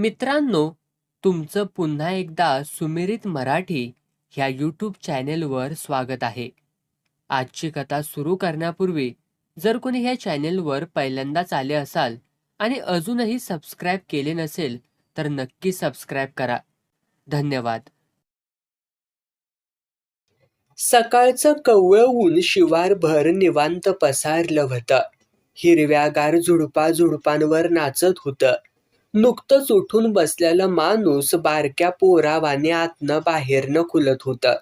मित्रांनो तुमचं पुन्हा एकदा सुमिरित मराठी ह्या यूट्यूब चॅनेलवर स्वागत आहे. आजची कथा सुरू करण्यापूर्वी जर कोणी ह्या चॅनेलवर पहिल्यांदाच आले असाल आणि अजूनही सबस्क्राईब केले नसेल तर नक्की सबस्क्राईब करा. धन्यवाद. सकाळचं कवळं ऊन शिवारभर निवांत पसारलं होतं. हिरव्यागार झुडपा झुडपांवर नाचत होतं. नुकतंच उठून बसलेलं माणूस बारक्या पोरावाने आतनं बाहेरनं खुलत होतं.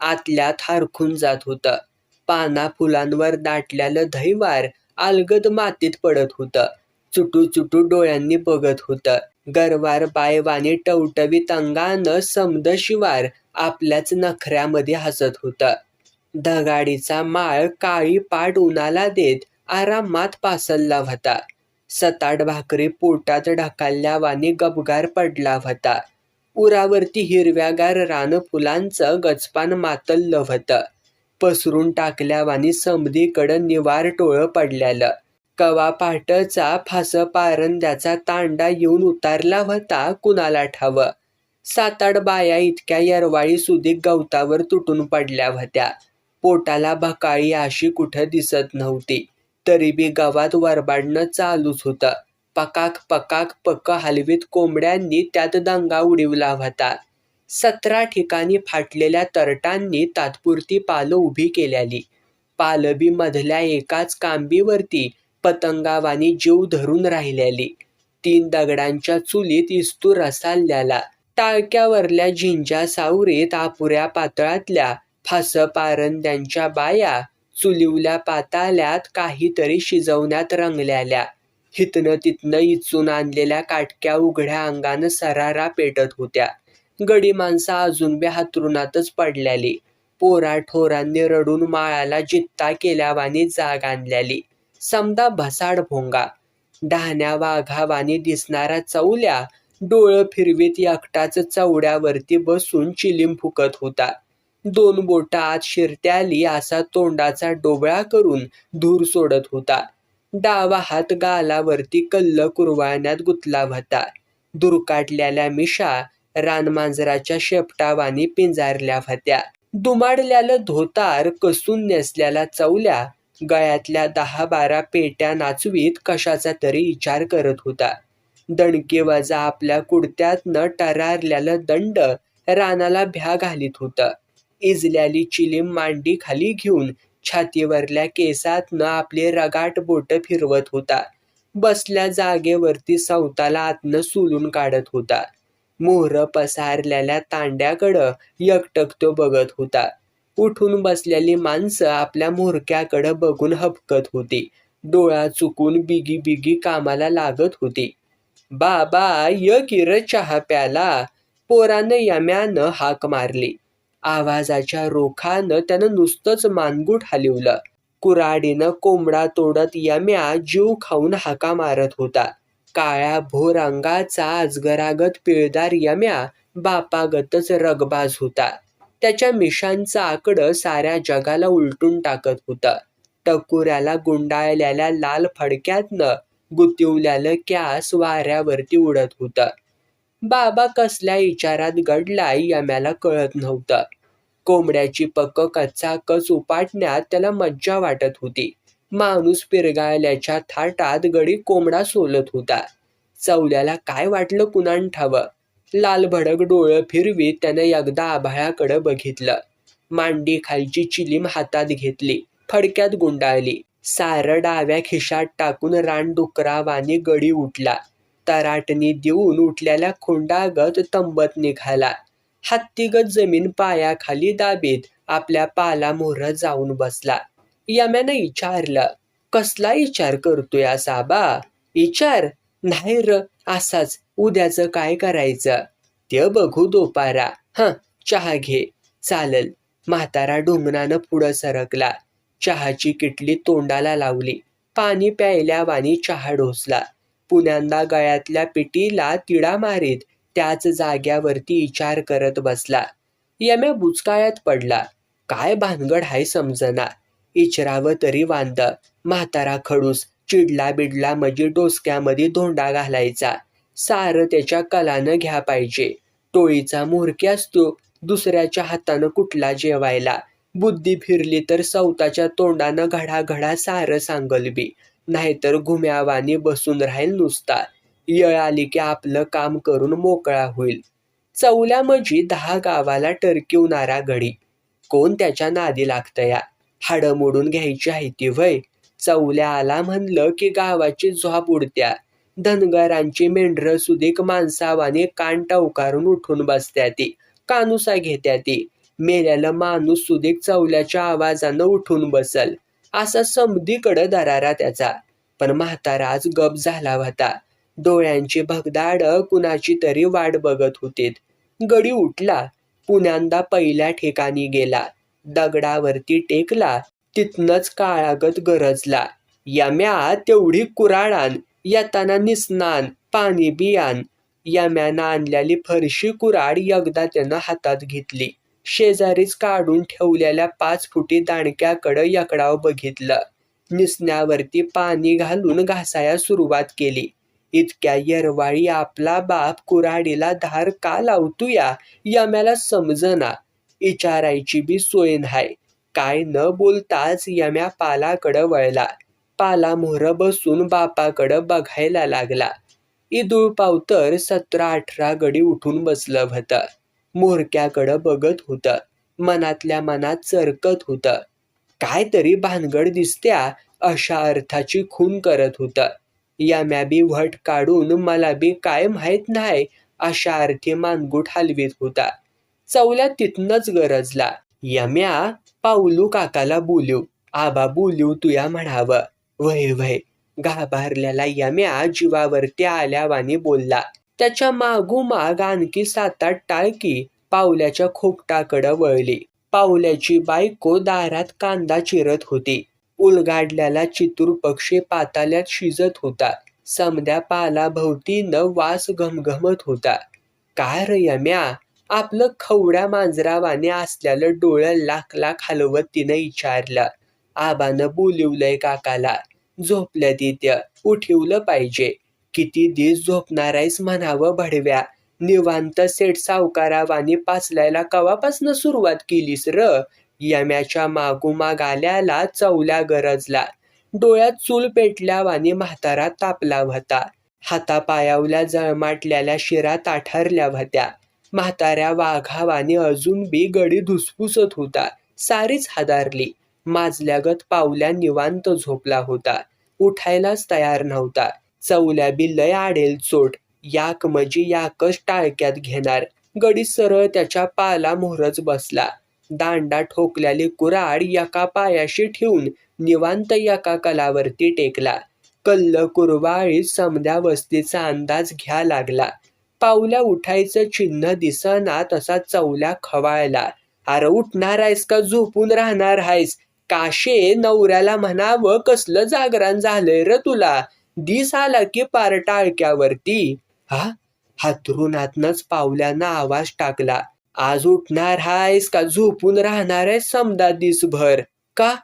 आतल्यात हारखून जात होतं. पाना फुलांवर दाटलेलं धैवार अलगद मातीत पडत होतं. चुटू चुटू डोळ्यांनी बघत होतं. गरवार बायवाने टवटवीत अंगानं समदशिवार आपल्याच नखऱ्यामध्ये हसत होतं. धगाडीचा माळ काळी पाट उन्हाला देत आरामात पासलला होता. सताड भाकरी पोटात ढकलल्यावानी गबगार पडला होता उरावरती हिरव्यागार रान फुलांचं गजपान मातल्लं होतं पसरून टाकल्यावानी समधीकडं निवार टोळं पडल्यालं. कवा पाटचा फास पारंद्याचा तांडा येऊन उतारला होता कुणाला ठावं. सात आठ बाया इतक्या यरवाळी सुदीक गवतावर तुटून पडल्या होत्या पोटाला भकाळी अशी कुठं दिसत नव्हती. तरीबी गावात वरबाडणं चालूच होतं. पकाक पकाक पक हलवीत कोंबड्यांनी त्यात दंगा उडविला होता. सतरा ठिकाणी फाटलेल्या तरटांनी तात्पुरती पालं उभी केल्याली. पालबी मधल्या एकाच कांबीवरती पतंगावानी जीव धरून राहिल्याली. तीन दगडांच्या चुलीत इस्तू रसाल्याला टाळक्यावरल्या झिंजा सावरीत आपुऱ्या पातळातल्या फास पारंद्यांच्या बाया चुलिवल्या पाताल्यात काहीतरी शिजवण्यात रंगल्याल्या हितनं तिथनं इचून आणलेल्या काटक्या उघड्या अंगानं सरारा पेटत होत्या. गडी माणसं अजून बी हातरुणातच पडल्याली पोरा ठोरांनी रडून माळाला जित्ता केल्यावानी जाग आणल्याली समदा भसाड भोंगा. डहाण्या वाघावानी दिसणारा चौल्या डोळं फिरवीत एकटाच चवड्यावरती बसून चिलीम फुकत होता. दोन बोटात आत शिरत्याली असा तोंडाचा डोबळा करून धूर सोडत होता. डावा हात गालावरती कल्ल कुरवाळण्यात गुतला होता. दुरकाटलेल्या मिशा रानमांजराच्या शेपटावानी पिंजारल्या होत्या. दुमाडल्यालं धोतार कसून नेसल्याला चवल्या गळ्यातल्या दहा बारा पेट्या नाचवीत कशाचा तरी विचार करत होता. दणके वजा आपल्या कुडत्यातनं टरारल्याला दंड रानाला भ्या घालीत होतं. इजल्याली चिलीम मांडी खाली घेऊन छातीवरल्या केसातनं आपले रगाट बोट फिरवत होता. बसल्या जागेवरती सवताला आतनं सुलून काढत होता. मोहर पसारलेल्या तांड्याकडं एकटक तो बघत होता. उठून बसलेली माणसं आपल्या मोरक्याकडं बघून हपकत होती. डोळा चुकून बिगी बिगी कामाला लागत होती. बाबा य किर चहा प्याला. पोरानं यम्यानं हाक मारली. आवाजाच्या रोखानं त्यानं नुसतंच मानगूट हलवलं. कुराडीनं कोंबडा तोडत यम्या जीव खाऊन हाका मारत होता. काळ्या भोर अंगाचा अजगरागत पिळदार यम्या बापागतच रगबाज होता. त्याच्या मिशांचं आकडं साऱ्या जगाला उलटून टाकत होतं. टकुऱ्याला गुंडाळलेल्या लाल फडक्यातनं गुतिवल्यालं कॅस वाऱ्यावरती उडत होतं. बाबा कसल्या विचारात गडलाय याम्याला कळत नव्हतं. कोंबड्याची पक्क कच्चाकच उपाटण्यात त्याला मज्जा वाटत होती. माणूस पिरगाळल्याच्या थाटात गडी कोंबडा सोलत होता. चवल्याला काय वाटलं कुणान ठावं लाल भडक डोळं फिरवीत त्यानं एकदा आभाळाकडं बघितलं. मांडी खालची चिलीम हातात घेतली. फडक्यात गुंडाळली. सारं डाव्या खिशात टाकून रानडुकरावानी गडी उठला. तराटणी देऊन उठलेल्या खोंडागत तंबत निघाला. हत्तीगत जमीन पायाखाली दाबीत आपल्या पाला मोहर जाऊन बसला. यम्यानं विचारलं कसला विचार करतोय साबा? विचार? नाही र असाच. उद्याचं काय करायचं? ते बघू दोपारा. हं चहा घे. चालल. म्हातारा ढुंगणानं पुढं सरकला. चहाची किटली तोंडाला लावली. पाणी प्यायल्यावानी चहा ढोसला पुण्यांदा गळ्यातल्या पिटीला तिडा मारीत त्याच जाग्यावरती विचार करत बसला. यम्या बुचकाळ्यात पडला. काय भानगड हाय समजना. इचरावं तरी वांद. म्हातारा खडूस चिडला बिडला मजी डोसक्यामध्ये धोंडा घालायचा. सारं त्याच्या कलानं घ्या पाहिजे. टोळीचा मोरकी असतो दुसऱ्याच्या हातानं कुठला जेवायला? बुद्धी फिरली तर सौताच्या तोंडानं घडाघडा सारं सांगल बी. नाहीतर घुम्यावानी बसून राहील नुसता. येळ आली की आपलं काम करून मोकळा होईल. चौल्या मजी दहा गावाला टरकिवणारा गडी. कोण त्याच्या नादी लागतं या हाडं मोडून घ्यायची आहे ती वय. चौल्या आला म्हणलं की गावाची झोप उडत्या. धनगरांची मेंढरं सुदीक माणसावाने कान टवकारून उठून बसत्या ती. कानुसा घेत्या ती. मेल्याला माणूस सुदीक चौल्याच्या आवाजानं उठून बसल. असा समधीकडं दरारा त्याचा. पण म्हातारा आज गप झाला होता. डोळ्यांची भगदाड कुणाची तरी वाट बघत होतीत. गडी उठला. पुण्यांदा पहिल्या ठिकाणी गेला. दगडावरती टेकला. तिथनच काळागत गरजला. यम्या तेवढी कुराडान. येताना निस्नान. पाणी बियान. यम्यानं आणलेली फरशी कुराड एकदा त्यानं हातात घेतली. शेजारीच काढून ठेवलेल्या पाच फुटी दांडक्याकडं यकडाव बघितलं. निसण्यावरती पाणी घालून घासाया सुरुवात केली. इतक्या येरवाळी आपला बाप कुऱ्हाडीला धार का लावतोया यम्याला समजना. इचारायची बी सोय नाही काय न बोलताच यम्या पालाकडं वळला. पाला मोहर बसून बापाकडं बघायला लागला. इदूळ पावतर सतरा अठरा गडी उठून बसलं होतं मोरक्याकडं बघत होतं. मनातल्या मनात चरकत होतं. काय तरी भानगड दिसत्या अशा अर्थाची खून करत होतं. या मॅबी व्हट काढून मला बी काय माहीत नाही अशा अर्थी मानगूट हलवीत होता. चौल्या तिथनच गरजला. यम्या पाऊलू काकाला बोलू. आबा बोलू तुया म्हणावं. वय वय घाबरलेला यम्या जीवावरती आल्यावानी बोलला. त्याच्या मागोमाग आणखी सात आठ टाळकी पावल्याच्या खोपटाकडं वळली. पावल्याची बायको दारात कांदा चिरत होती. उलगाडल्याला चितूर पक्षी पाताल्यात शिजत होता. समद्या पालाभोवतीनं वास घमघमत होता. काय रम्या आपलं खवड्या मांजरावाने असल्यालं डोळं लाख लाख हलवत तिनं विचारलं आबानं बोलिवलंय काकाला झोपल्या तिथं उठिवलं पाहिजे. किती दिस झोपणार आहेस म्हणावं भडव्या? निवांत सेठ सावकारावानी पाचलायला कवापासनं सुरुवात केलीस र? यम्याच्या मागोमाग आल्याला चवल्या गरजला. डोळ्यात चूल पेटल्यावानी म्हातारा तापला होता हातापायावल्या जळमाटलेल्या शिरा ताठरल्या होत्या म्हाताऱ्या वाघावानी अजून बी गडी धुसफुसत होता. सारीच हादारली. माजल्यागत पावल्या निवांत झोपला होता. उठायलाच तयार नव्हता. चवल्या बी लय आडेल चोट. याक मजी याकच टाळक्यात घेणार. गडी सरळ त्याच्या पाला मोहरच बसला. दांडा ठोकल्याली कुराड एका पायाशी ठेवून निवांत एका कलावरती टेकला. कल्ल कुरवाळी समद्या वस्तीचा अंदाज घ्या लागला. पावल्या उठायचं चिन्ह दिसना तसा चवल्या खवाळला. अरे उठणार आहेस का? झोपून राहणार आहेस? काशे नवऱ्याला म्हणावं कसलं जागरण झालंय र तुला? दिस आला की पारटाळक्यावरती. हा? हातरुणातनच पावल्यानं आवाज टाकला. आज उठणार हायस का? झोपून राहणार आहे समदा दिसभर. का?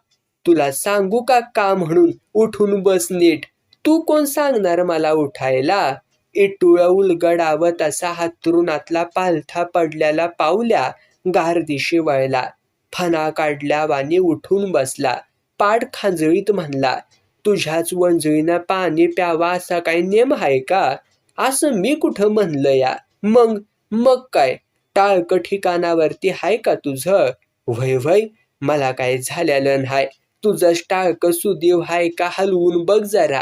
तुला सांगू का का म्हणून उठून बस नीट? तू कोण सांगणार मला उठायला? इटुळ उलगडावत असा हातरुणातला पालथा पडल्याला पावल्या गारदिशी वळला फणा काढल्यावानी उठून बसला. पाठ खांजळीत म्हणला तुझ्याच वंजळीनं पाणी प्यावा असा काही नेम आहे का? असं मी कुठं म्हणलं या? मग मग काय? टाळक ठिकाणावरती हाय का तुझं? वय वय मला काय झालेलं नाही. तुझं टाळक सुदीव हाय का हलवून बघ जरा.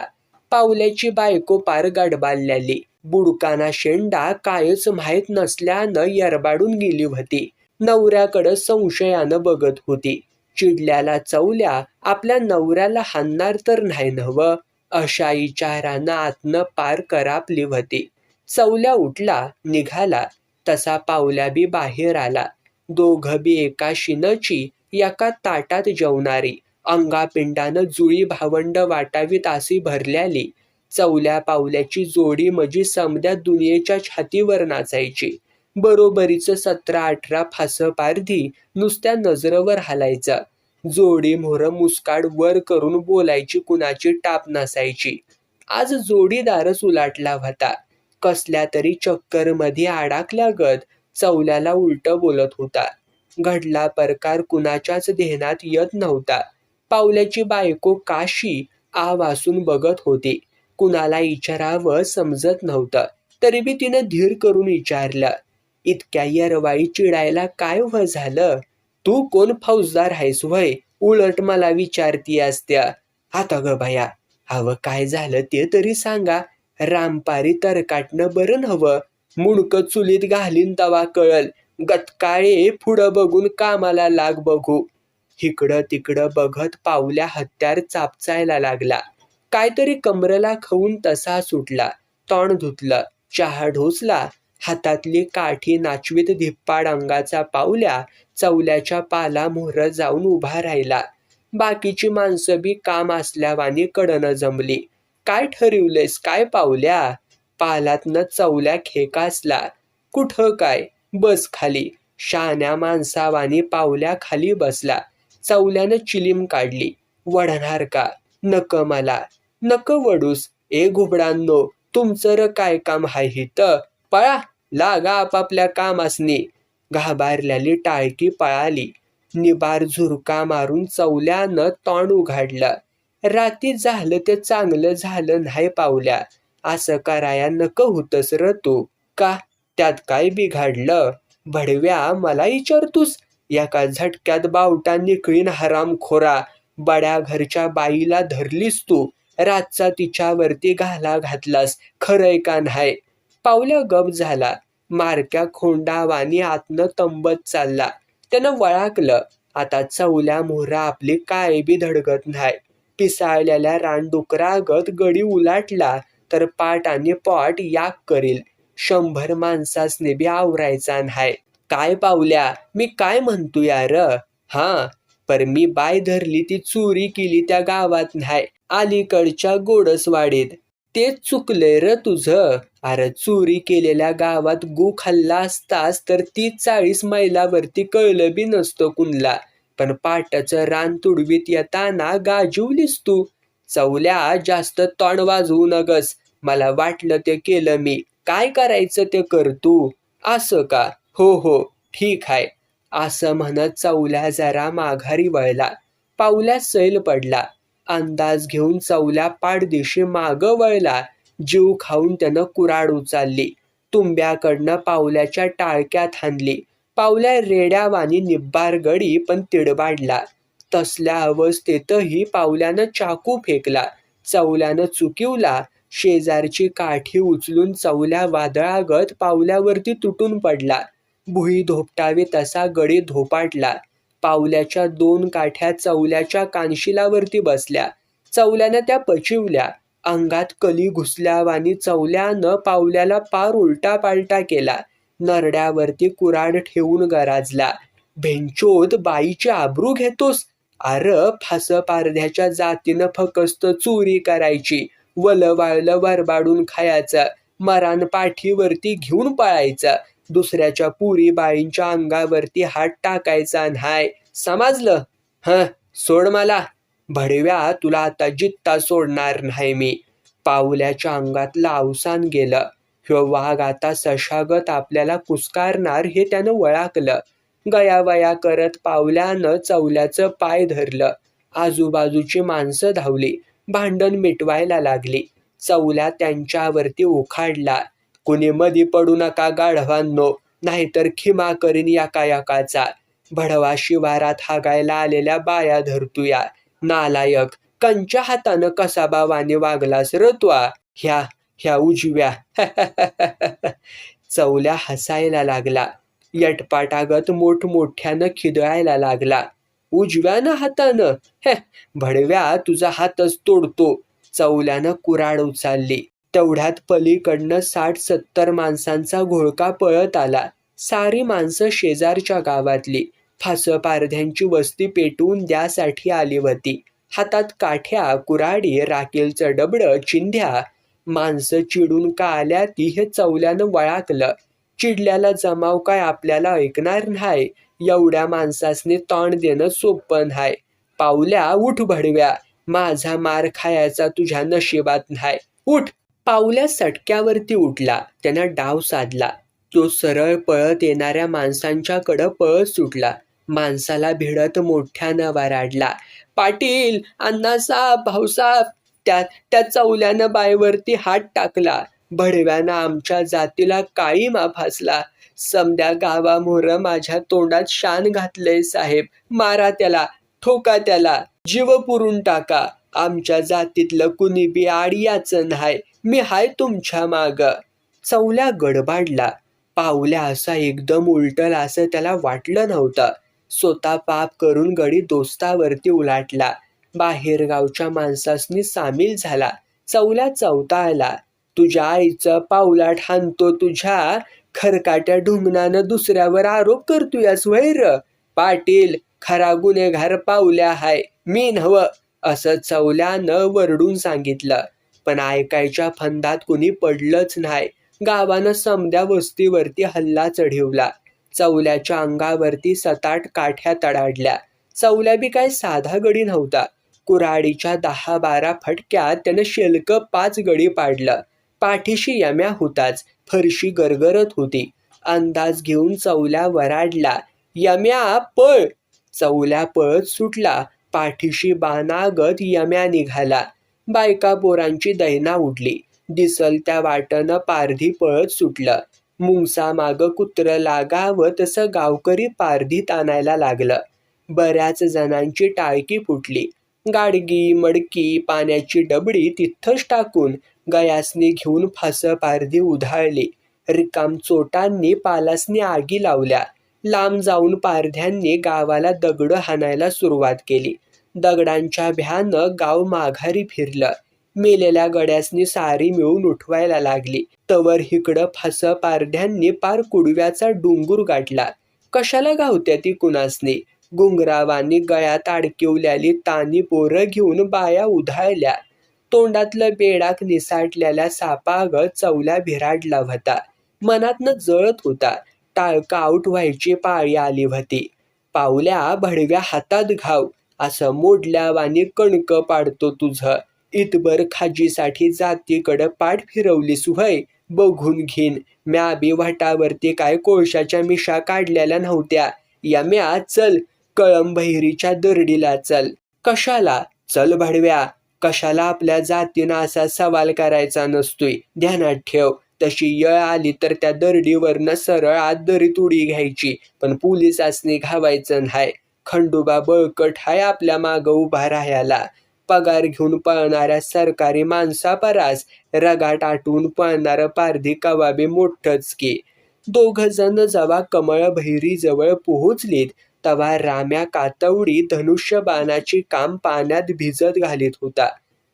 पावल्याची बायको पार गडबालल्याली बुडकाना शेंडा कायच माहीत नसल्यानं यरबाडून गेली होती. नवऱ्याकडं संशयानं बघत होती. चिडल्याला चवल्या आपल्या नवऱ्याला हाणणार तर नाही नव अशा विचारानं आतनं पार करापली होती चवल्या उठला निघाला. तसा पावल्या बी बाहेर आला. दोघं बी एका शिनची एका ताटात जेवणारी. अंगापिंडानं जुळी भावंड वाटावीत अशी भरल्याली. चवल्या पावल्याची जोडी मजी समद्या दुनियेच्या छातीवर नाचायची. बरोबरीचं सतरा अठरा फासं पारधी नुसत्या नजरेवर हालायचं. जोडी मोहर मुस्काड वर करून बोलायची कुणाची टाप नसायची. आज जोडीदारच उलाटला होता. कसल्या तरी चक्करमध्ये अडकल्यागत चौल्याला उलट बोलत होता. घडला प्रकार कुणाच्याच ध्यानात येत नव्हता. पावल्याची बायको काशी आ वासून बघत होती. कुणाला इचारावं समजत नव्हतं. तरी बी तिनं धीर करून विचारलं इतक्या येरवाई चिडायला काय व झालं? तू कोण फौजदार आहेस वय उलट मला विचारती असत्या आता ग भया हवं काय झालं ते तरी सांगा. रामपारी तरकाटणं बरं हवं मुणकं चुलीत घालीन तवा कळल. गतकाळे पुढं बघून कामाला लाग बघू. इकडं तिकडं बघत पावल्या हत्यार चापचायला लागला. काहीतरी कमरला खाऊन तसा सुटला. तोंड धुतलं. चहा ढोसला. हातातली काठी नाचवीत धिप्पाड अंगाचा पावल्या चवल्याच्या पाला मोहर जाऊन उभा राहिला. बाकीची माणसं बी काम असल्यावानी कडनं जमली. काय ठरवलेस काय पावल्या? पालातनं चवल्या खेकासला कुठं काय? बस खाली. शहाण्या माणसावानी पावल्या खाली बसला. चवल्यानं चिलीम काढली. वढणार का? नक मला. नक वडूस. ए घुबडांनो तुमचं र काय काम हाय हित पळा लागा आपापल्या कामासनी. घाबारल्याली टाळकी पळाली. निबार झुरका मारून चवल्यानं तोंड उघाडलं. राती झालं ते चांगलं झालं नाही पावल्या. असं कराया नको होतस र तू. का? त्यात काय बिघाडलं? भडव्या मला विचारतूस एका झटक्यात बावटा निकळीन हरामखोरा. बड्या घरच्या बाईला धरलीस तू. रातचा तिच्यावरती घाला घातलास. खरंय का नाही? पावल्या गप झाला. मारक्या खोंडावानी आतनं तंबत चालला. त्यानं वळाकलं आता चवल्या मोहरा आपली काय बी धडगत नाही पिसाळलेल्या रानडुकरागत गडी उलाटला तर पाट आणि पॉट याक करील. शंभर माणसासने बी आवरायचा नाही काय पावल्या? मी काय म्हणतो यार? हा पर मी बाय धरली ती चोरी केली त्या गावात नाही अलीकडच्या गोडसवाडीत. तेच चुकलंय र तुझं. अरे चोरी केलेल्या गावात गु खाल्ला असतास तर ती चाळीस मैलावरती कळलं बी नसतं कुणला. पण पाटाचं रान तुडवीत येताना गाजीवलीस तू. चवल्या जास्त तोंड वाजवू नगस. मला वाटलं ते केलं मी. काय करायचं ते कर तू. असं का? हो हो ठीक आहे असं म्हणत चवल्या जरा माघारी वळला. पावल्या सैल पडला. अंदाज घेऊन चवल्या पाठदिशी माग वळला. जीव खाऊन त्यानं कुराड उचलली. तुंब्याकडनं पावल्याच्या टाळक्यात हाणली. पावल्या रेड्यावानी निब्बार गडी पण तिडबाडला. तसल्या अवस्थेतही पावल्यानं चाकू फेकला. चवल्यानं चुकिवला. शेजारची काठी उचलून चवल्या वादळागत पावल्यावरती तुटून पडला. भुई धोपटावी तसा गडी धोपाटला. पावल्याच्या दोन काठ्या चवल्याच्या कानशिलावरती बसल्या. चवल्यानं त्या पचिवल्या अंगात कली घुसल्यावानी चवल्यानं पावल्याला पार उलटा पालटा केला. नरड्यावरती कुराड ठेवून गराजला. भेंचोद बाईची आबरू घेतोस? अर फास पारध्याच्या जातीनं फकस्त चोरी करायची. वलवाळलं वरबाडून खायचं. मरान पाठीवरती घेऊन पळायचं. दुसऱ्याच्या पुरी बाईंच्या अंगावरती हात टाकायचा नाही समजलं? ह सोड मला. भडव्या तुला आता जित्ता सोडणार नाही मी. पावल्याच्या अंगातलं लावसान गेलं. ह्यो वाघ आता सशागत आपल्याला कुस्कारणार हे त्यानं वळाकलं गयावया करत पावल्यानं चवल्याचं पाय धरलं. आजूबाजूची माणसं धावली. भांडण मिटवायला लागली. चवल्या त्यांच्यावरती उखाडला. कुणी मधी पडू नका गाढवांनो नाहीतर खिमा करीन याका याकाचा भडवा शिवारात हागायला आलेल्या बाया धरतूया. नालायक कंच्या हातानं कसा बावाने वागलास र ह्या ह्या उजव्या. चवल्या हसायला लागला. यटपाटागत मोठमोठ्यानं खिदळायला लागला. उजव्यानं हातानं? हे भडव्या तुझा हातच तोडतो. चवल्यानं कुराड उचलली. तेवढ्यात पलीकडनं साठ सत्तर माणसांचा घोळका पळत आला. सारी माणसं शेजारच्या गावातली. फास पारध्यांची वस्ती पेटवून द्यासाठी आली होती. हातात काठ्या कुराडी राखेलचं डबडं चिंध्या माणसं चिडून का आल्या ती हे चवल्यानं वळाकलं चिडल्याला जमाव काय आपल्याला ऐकणार नाही एवढ्या माणसासने तोंड देणं सोपं नाही पावल्या उठ भडव्या. माझा मार खायचा तुझ्या नशिबात नाही उठ! पावल्या सटक्यावरती उठला. त्यानं डाव साधला. तो सरळ पळत येणाऱ्या माणसांच्याकडं पळत सुटला. माणसाला भिडत मोठ्यानं वराडला पाटील अण्णासाहेब भाऊसाहेब त्या त्या चौल्यानं बायवरती हात टाकला. भडव्यानं आमच्या जातीला काळी माफासला समद्या गावामोर माझ्या तोंडात शान घातलंय साहेब. मारा त्याला ठोका त्याला जीव पुरून टाका. आमच्या जातीतलं कुणी बी आडियाचं नाही मी हाय तुमच्या माग. चौल्या गडबाडला. पावल्या असा एकदम उलटल असं त्याला वाटलं नव्हतं. स्वतः पाप करून गडी दोस्तावरती उलाटला. बाहेरगावच्या माणसासनी सामील झाला. चौल्या आला. तुझ्या आईचं पावलाट हाणतो तुझ्या. खरकाट्या ढुंगणानं दुसऱ्यावर आरोप करतोयस वैर. पाटील खरा गुन्हेगार पावल्या हाय. मी नव असं चौल्यानं वरडून सांगितलं. पण ऐकायच्या फंदात कुणी पडलंच नाही. गावानं समद्या वस्तीवरती हल्ला चढवला. चौल्याच्या अंगावरती सताट काठ्या तडाडल्या. चौल्या बी काय साधा गडी नव्हता. कुऱ्हाडीच्या दहा बारा फटक्यात त्यानं शेलक पाच गडी पाडलं. पाठीशी यम्या होताच. फरशी गरगरत होती. अंदाज घेऊन चौल्या वराडला यम्या पळ! चवल्या पळत सुटला. पाठीशी बानागत यम्या निघाला. बायका पोरांची दैना उडली. दिसल त्या वाटनं पारधी पळत सुटलं. मुंगसा माग कुत्र लागावं तसं गावकरी पारधीत आणायला लागलं. बऱ्याच जणांची टाळकी फुटली. गाडगी मडकी पाण्याची डबडी तिथंच टाकून गयासनी घेऊन फास पारधी उधाळली. रिकाम चोटांनी पालासनी आगी लावल्या. लांब जाऊन पारध्यांनी गावाला दगड हाणायला सुरुवात केली. दगडांच्या भ्यानं गाव माघारी फिरलं. मेलेल्या गड्यासनी सारी मिळून उठवायला लागली. तवर हिकडं फास पारध्यांनी पार कुडव्याचा डोंगूर गाठला. कशाला गावत्या ती कुणासनी? गुंगरावानी गळ्यात अडकिवल्याली तानी पोरं घेऊन बाया उधाळल्या. तोंडातलं बेडाक निसाटलेल्या सापाग चवल्या भिराडला होता मनातनं जळत होता. टाळका आऊट व्हायची पाळी आली होती पावल्या भडव्या हातात घाव. असं मोडल्यावानी कणक पाडतो तुझं. इतबर खाजीसाठी जातीकडं पाठ फिरवलीस व्हय बघून घेईन. म्या बी वाटावरती काय कोळशाच्या मिशा काढलेल्या नव्हत्या. या म्या चल. कळंबहिरीच्या दरडीला चल. कशाला? चल भडव्या. कशाला आपल्या जातीनं असा सवाल करायचा नसतोय. ध्यानात ठेव. तशी यळ आली तर त्या दरडीवरनं सरळ आत दरीत उडी घ्यायची. पण पोलिसांनी घावायचं नाही. खंडोबा बळकट हाय आपल्या मागं उभा राहायला. पगार घेऊन पळणाऱ्या सरकारी माणसापरास रगाट आटून पळणारं पारधी कवाबी मोठंच की. दोघ जण जेव्हा कमळ जवळ पोहोचलीत तवा राम्या कातवडी धनुष्य बाणाची काम पाण्यात भिजत घालीत होता.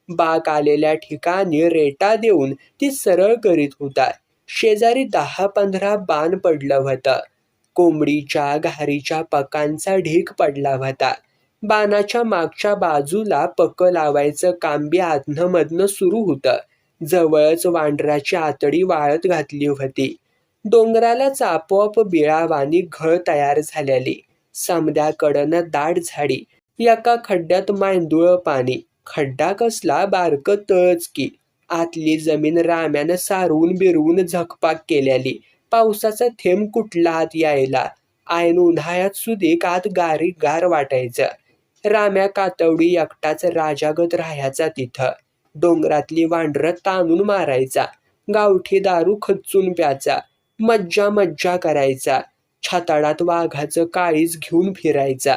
बाक आलेल्या ठिकाणी रेटा देऊन ती सरळ करीत होता. शेजारी दहा पंधरा बाण पडलं होतं. कोंबडीच्या घारीच्या पकांचा ढीक पडला होता. बाणाच्या मागच्या बाजूला पक लावायचं. काम बी सुरू होतं. जवळच वांढराची आतडी वाळत घातली होती. डोंगरालाच आपोआप बिळावानी घळ तयार झालेली. समद्याकडनं दाट झाडी. एका खड्ड्यात मांदुळ पाणी. खड्डा कसला बारक तळच की. आतली जमीन राम्यानं सारवून बिरवून झकपाक केलेली. पावसाचा थेंब कुठला आत यायला? आयन उन्हाळ्यात सुदीक आत गारी गार वाटायचं. राम्या कातवडी एकटाच राजागत राहायचा तिथं. डोंगरातली वांढर ताणून मारायचा. गावठी दारू खचून प्याचा मज्जा मज्जा करायचा. छाताडात वाघाचं काळीज घेऊन फिरायचा.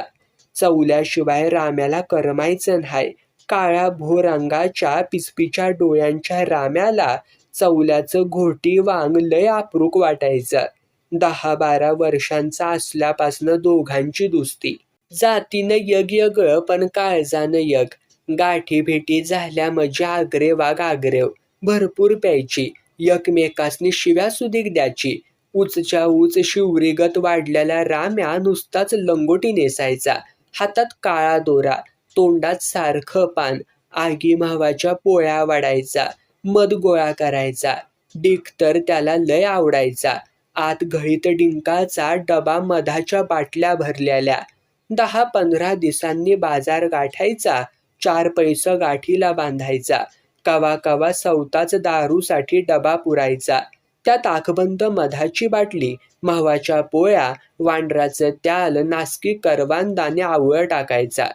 चवल्याशिवाय राम्याला करमायचं नाही. काळ्या भोरांगाच्या पिसपीच्या डोळ्यांच्या राम्याला चवल्याचं घोटी वांग लय आपरूक वाटायचं. दहा बारा वर्षांचा असल्यापासनं दोघांची दुस्ती. जातीनं यग पण काळजानं यग गाठी भेटी झाल्या मजा आग्रे वाघ आग्रेव. भरपूर प्यायची. एकमेकासनी शिव्या सुधीक द्याची उचच्या उच शिवरीगत वाढलेल्या राम्या नुसताच लंगोटी नेसायचा. हातात काळा दोरा तोंडात सारखं पान. आगी मावाच्या पोळ्या वाढायचा. मध गोळा करायचा. डिक तर त्याला लय आवडायचा. आत घळीत डिंकाचा डबा मधाच्या बाटल्या भरलेल्या. दहा पंधरा दिवसांनी बाजार गाठायचा चार पैसे गाठीला बांधायचा कवा कवा सवताच दारूसाठी डबा पुरायचा. त्यात आखबंद मधाची बाटली महवाच्या पोळ्या वांडराचं त्याल नासकी करवानदाने आवळ टाकायचा.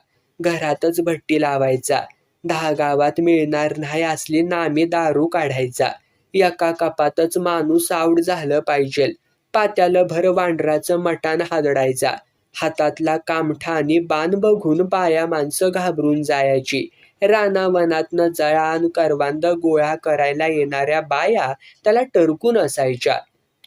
घरातच भट्टी लावायचा. दहा गावात मिळणार नाही असली नामी दारू काढायचा. एका कपातच माणूस आवड झालं पाहिजे पात्याला भर वांडराचं मटान हादडायचा. हातातला कामठा आणि बाण बघून बाया माणसं घाबरून जायची. रानावनातनं जळान करवांद गोळा करायला येणाऱ्या बाया त्याला टरकून असायच्या.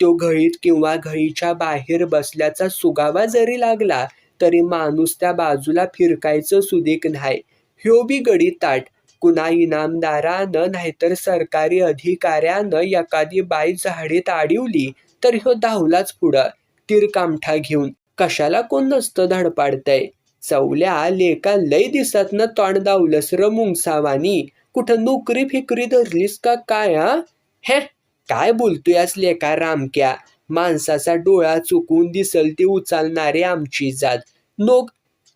तो घळीत किंवा घळीच्या बाहेर बसल्याचा सुगावा जरी लागला तरी माणूस त्या बाजूला फिरकायचं सुदीक नाही. ह्यो बी गडी ताट. कुणा इनामदारानं नाहीतर सरकारी अधिकाऱ्यानं एखादी बाई झाडीत आडिवली तर ह्यो धावलाच पुढं. तिरकामठा घेऊन. कशाला कोण नसतं धडपाडतय? चवल्या लेका लय दिसतनं तोंड दावलंस र मुंगसावानी. कुठं नोकरी फिकरी धरलीस का काय हा? हे काय बोलतोयास लेका रामक्या? माणसाचा डोळा चुकून दिसल ती उचलणारी आमची जात. नोक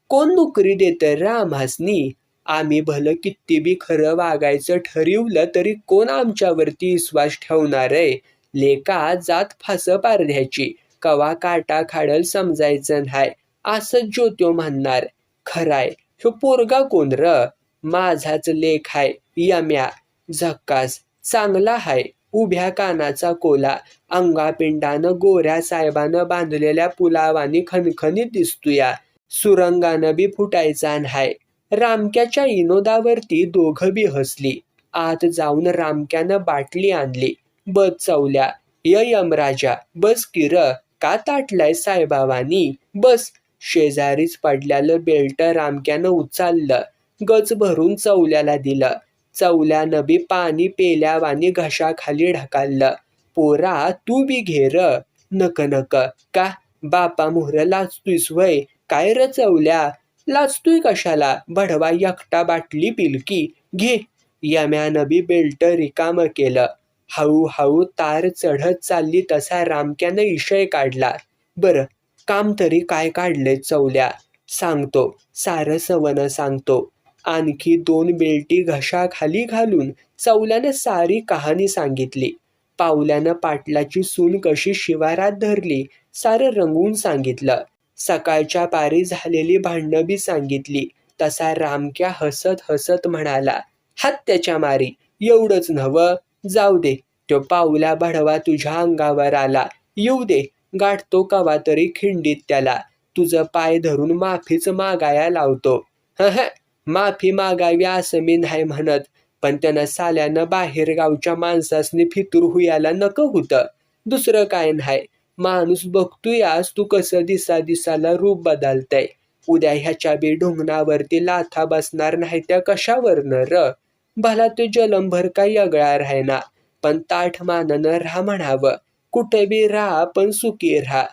कोण नोकरी देत रामासनी? आम्ही भलं किती बी खरं वागायचं ठरवलं तरी कोण आमच्यावरती विश्वास ठेवणार आहे लेका जात फास पारध्याची कवा काटा खाडल समजायचं हाय असंच ज्योत्यो म्हणणार खराय ह्यो पोरगा कोण र? माझाच लेख हाय यम्या झक्कास चांगला हाय उभ्या कानाचा कोला अंगापिंडानं गोऱ्या साहेबानं बांधलेल्या पुलावानी खणखणीत दिसतोया सुरंगानं बी फुटायचा हाय रामक्याच्या इनोदावरती दोघं बी हसली. आत जाऊन रामक्यानं बाटली आणली. बस चवल्या य यमराजा बस किर का ताटलाय साहेबावानी बस शेजारीच पडल्यालं बेल्ट रामक्यानं उचललं. गच भरून चवल्याला दिलं. चवल्यानं बी पाणी पेल्यावानी घशाखाली ढकललं. पोरा तू बी घेर नक नक. का? बापा मोहर लाचतोयस वय. काय र चवल्या लाचतोय कशाला? भडवा एकटा बाटली पिलकी. घे. यम्यानं बी बेल्ट रिकाम केलं. हळूहळू तार चढत चालली तसा रामक्यानं इशय काढला. बरं काम तरी काय काढले चवल्या सांगतो सारं सवन सांगतो. आणखी दोन बेल्टी घशाखाली घालून चवल्यानं सारी कहाणी सांगितली. पावल्यानं पाटलाची सून कशी शिवारात धरली सारं रंगवून सांगितलं. सकाळच्या पारी झालेली भांडणं बी सांगितली. तसा रामक्या हसत हसत म्हणाला हत्याच्या मारी एवढंच नवं जाऊ दे. तो पाऊला भडवा तुझ्या अंगावर आला. येऊ दे. गाठतो कवा तरी खिंडीत त्याला. तुझं पाय धरून माफीच मागाया लावतो. हह माफी मागावी असं मी नाही म्हणत. पण त्यानं साल्यानं बाहेर गावच्या माणसासनी फितूर हुयाला नको होतं. दुसरं काय नाही. माणूस बघतोय आज तू कसं दिसा दिसाला रूप बदलतय. उद्या ह्याच्या बी ढोंगणावरती लाथा बसणार नाही त्या कशावरनं र? भला तो जलंभर काही अगळा राहिना पण ताठ माननं राहा म्हणावं कुठे बी राहा पण सुखी राहा.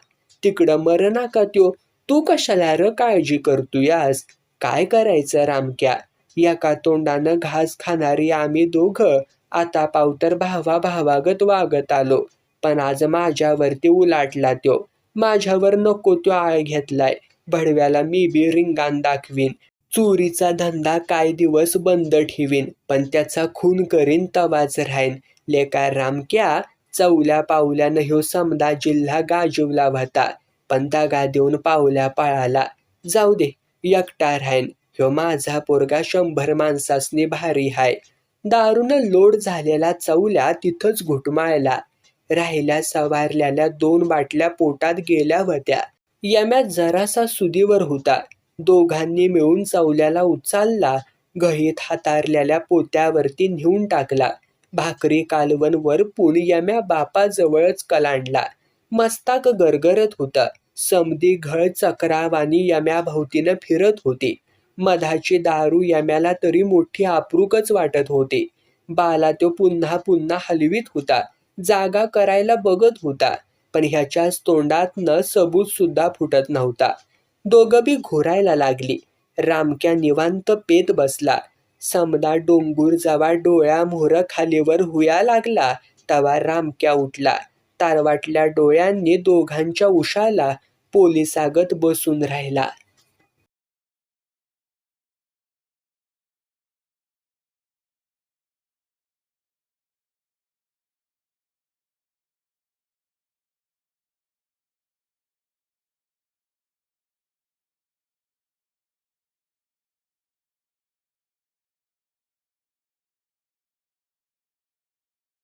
तिकडं मर नका त्यो तू कशाला र काळजी करतोयास? काय करायचं रामक्या? एका तोंडानं घास खाणारी आम्ही दोघं आता पावतर भावा भावागत वागत आलो पण आज माझ्यावरती उलाटला त्यो. माझ्यावर नको त्यो आळ घेतलाय. भडव्याला मी बी रिंगाण दाखवीन. चोरीचा धंदा काय दिवस बंद ठेवीन? पण त्याचा खून करीन तवाच राहीन. लेका रामक्या चवल्या पावल्यानं ह्यो समदा जिल्हा गाजवला होता पण दगा देऊन पावल्या पळाला. जाऊ दे एकटा राहीन. ह्यो माझा पोरगा शंभर माणसासनी भारी हाय. दारून लोड झालेला चवल्या तिथंच घुटमाळला. राहिल्या सवारलेल्या दोन बाटल्या पोटात गेल्या होत्या. यम्यात जरासा सुदीवर होता. दोघांनी मिळून चवल्याला उचलला गहीत हातारलेल्या पोत्यावरती नेऊन टाकला. भाकरी कालवण वरपून यम्या बापाजवळच कलांडला. मस्ताक गरगरत होता. समधी घळ चक्रावानी यम्या भोवतीनं फिरत होती. मधाची दारू यम्याला तरी मोठी आपरूकच वाटत होती. बाला तो पुन्हा पुन्हा हलवीत होता. जागा करायला बघत होता. पण ह्याच्याच तोंडातनं सबूत सुद्धा फुटत नव्हता. दोघं बी घोरायला लागली. रामक्या निवांत पेत बसला. समदा डोंगूर जवा डोळ्या मोहर खालीवर हुया लागला तवा रामक्या उठला. तारवाटल्या डोळ्यांनी दोघांच्या उशाला पोलिसागत बसून राहिला.